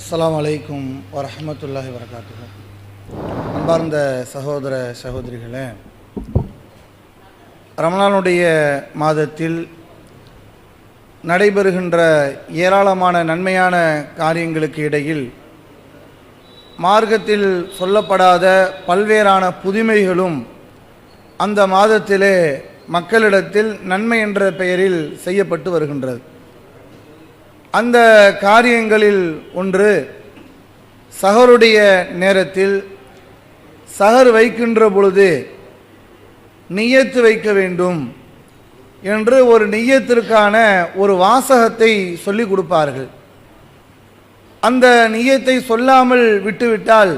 அஸ்லாம் வலைக்கும் வரமத்துல்லாஹி வரகாத்துஹு அன்பார்ந்த சகோதர சகோதரிகளே ரமலானுடைய மாதத்தில் நடைபெறுகின்ற ஏராளமான நன்மையான காரியங்களுக்கு இடையில் மார்க்கத்தில் சொல்லப்படாத பல்வேறான புதுமைகளும் அந்த மாதத்திலே மக்களிடத்தில் நன்மை என்ற பெயரில் செய்யப்பட்டு வருகின்றது. அந்த காரியங்களில் ஒன்று சகருடைய நேரத்தில் சகர் வைக்கின்ற பொழுது நியத்து வைக்க வேண்டும் என்று ஒரு நியத்திற்கான ஒரு வாசகத்தை சொல்லிக் கொடுப்பார்கள். அந்த நியத்தை சொல்லாமல் விட்டுவிட்டால்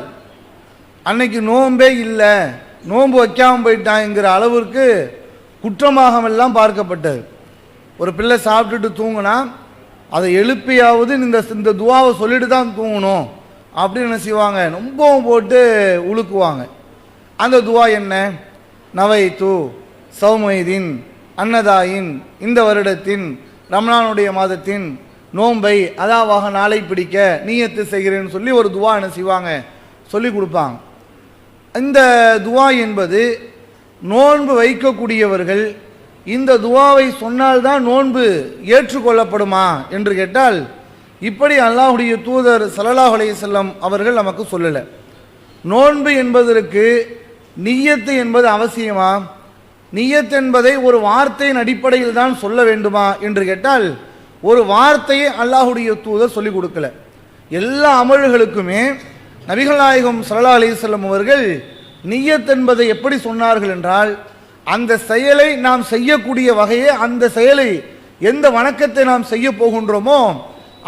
அன்னைக்கு நோன்பே இல்லை நோன்பு வைக்காமல் போயிட்டாங்கிற அளவிற்கு குற்றமாகமெல்லாம் பார்க்கப்பட்டது. ஒரு பிள்ளை சாப்பிட்டுட்டு தூங்கினா அதை எழுப்பியாவது இந்த இந்த துவாவை சொல்லிட்டு தான் தூங்கணும். அப்படின்னு என்ன செய்வாங்க? ரொம்பவும் போட்டு உழுக்குவாங்க. அந்த துவா என்ன? நவை தூ சௌமைதீன் அன்னதாயின் இந்த வருடத்தின் ரமணானுடைய மாதத்தின் நோன்பை அதாவாக நாளை பிடிக்க நீயத்து செய்கிறேன்னு சொல்லி ஒரு துவா என்ன செய்வாங்க? சொல்லி கொடுப்பாங்க. இந்த துவா என்பது நோன்பு வைக்கக்கூடியவர்கள் இந்த துவாவை சொன்னால்தான் நோன்பு ஏற்றுக்கொள்ளப்படுமா என்று கேட்டால் இப்படி அல்லாஹுடைய தூதர் ஸல்லல்லாஹு அலைஹி அவர்கள் நமக்கு சொல்லலை. நோன்பு என்பதற்கு நிய்யத்து என்பது அவசியமா? நிய்யத் என்பதை ஒரு வார்த்தையின் அடிப்படையில் தான் சொல்ல வேண்டுமா என்று கேட்டால் ஒரு வார்த்தையை அல்லாஹுடைய தூதர் சொல்லிக் கொடுக்கல. எல்லா அமல்களுக்குமே நபிகள் நாயகம் ஸல்லல்லாஹு அலைஹி அவர்கள் நிய்யத் என்பதை எப்படி சொன்னார்கள் என்றால் அந்த செயலை நாம் செய்யக்கூடிய வகையே அந்த செயலை. எந்த வணக்கத்தை நாம் செய்ய போகின்றோமோ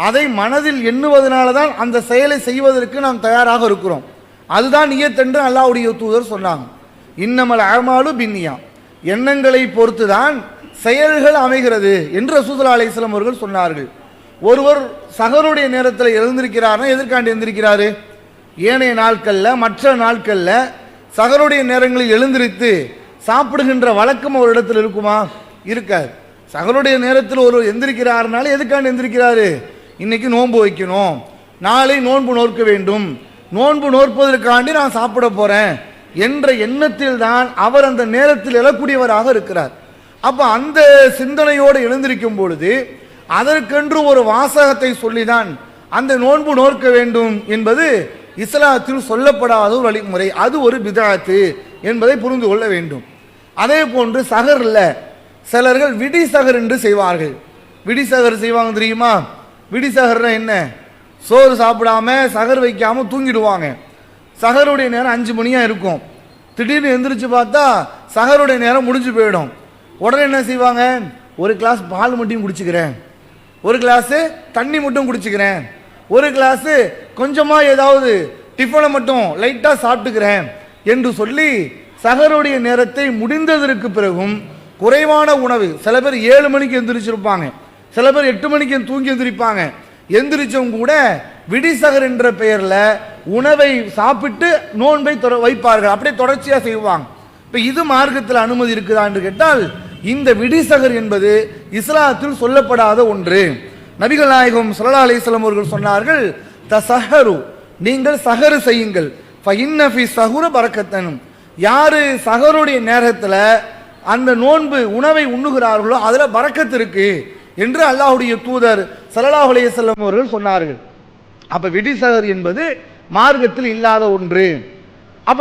அதை மனதில் எண்ணுவதனால தான் அந்த செயலை செய்வதற்கு நாம் தயாராக இருக்கிறோம். அதுதான் நியத்தென்று அல்லாவுடைய தூதர் சொன்னாங்க. இன்னமல் அழமாலு பின்னியா. எண்ணங்களை பொறுத்து தான் செயல்கள் அமைகிறது என்று ரசூதுல்லா அலைஹிஸ்ஸலாம் அவர்கள் சொன்னார்கள். ஒருவர் சகருடைய நேரத்தில் எழுந்திருக்கிறார்னா எதிர்காண்டு எழுந்திருக்கிறாரு? ஏனைய நாட்களில் மற்ற நாட்களில் சகருடைய நேரங்களில் எழுந்திருத்து சாப்பிடுகின்ற வழக்கம் ஒரு இடத்துல இருக்குமா? இருக்காது. சகருடைய நேரத்தில் ஒரு எந்திரிக்கிறாருனால எதுக்காண்டு எந்திரிக்கிறாரு? இன்னைக்கு நோன்பு வைக்கணும். நாளை நோன்பு நோற்க வேண்டும். நோன்பு நோற்பதற்காண்டி நான் சாப்பிட போறேன். என்ற எண்ணத்தில் தான் அவர் அந்த நேரத்தில் எழக்கூடியவராக இருக்கிறார். அப்போ அந்த சிந்தனையோடு எழுந்திருக்கும் பொழுது அதற்கென்று ஒரு வாசகத்தை சொல்லிதான் அந்த நோன்பு நோக்க வேண்டும் என்பது இஸ்லாத்தில் சொல்லப்படாத ஒரு வழிமுறை. அது ஒரு பிதாத்து என்பதை புரிந்து கொள்ள வேண்டும். அதே போன்று சகர்ல சிலர்கள் விடி சகர் என்று செய்வார்கள். விடி சகர் செய்வாங்க தெரியுமா? விடி சகர்னா என்ன? சோறு சாப்பிடாம சகர் வைக்காமல் தூங்கிடுவாங்க. சகருடைய நேரம் அஞ்சு மணியாக இருக்கும். திடீர்னு எந்திரிச்சு பார்த்தா சகருடைய நேரம் முடிஞ்சு போயிடும். உடனே என்ன செய்வாங்க? ஒரு கிளாஸ் பால் மட்டும் குடிச்சுக்கிறேன். ஒரு கிளாஸு தண்ணி மட்டும் குடிச்சுக்கிறேன். ஒரு கிளாஸு கொஞ்சமாக ஏதாவது டிஃபனை மட்டும் லைட்டாக சாப்பிட்டுக்கிறேன் என்று சொல்லி சகருடைய நேரத்தை முடிந்ததற்கு பிறகும் குறைவான உணவு சில பேர் ஏழு மணிக்கு எந்திரிச்சிருப்பாங்க சில பேர் எட்டு மணிக்கு தூங்கி எந்திரிப்பாங்க. எந்திரிச்சவங்க கூட விடிசகர் என்ற பெயரில் உணவை சாப்பிட்டு நோன்பை தொட- வைப்பார்கள். அப்படியே தொடர்ச்சியாக செய்வாங்க. இப்போ இது மார்க்கத்தில் அனுமதி இருக்குதா என்று கேட்டால் இந்த விடிசகர் என்பது இஸ்லாத்தில் சொல்லப்படாத ஒன்று. நபிகள் நாயகம் சுல்லா அலைஹி அவர்கள் சொன்னார்கள் தசஹரு நீங்கள் சஹரு செய்யுங்கள். ஃபஇன்ன ஃபி சஹுர பறக்கத்தனும் யாரு சகருடைய நேரத்தில் அந்த நோன்பு உணவை உண்ணுகிறார்களோ அதுல பறக்கத்து இருக்கு என்று அல்லாஹுடைய தூதர் ஸல்லல்லாஹு அலைஹி அவர்கள் சொன்னார்கள். அப்ப விடிசகர் என்பது மார்க்கத்தில் இல்லாத ஒன்று. அப்ப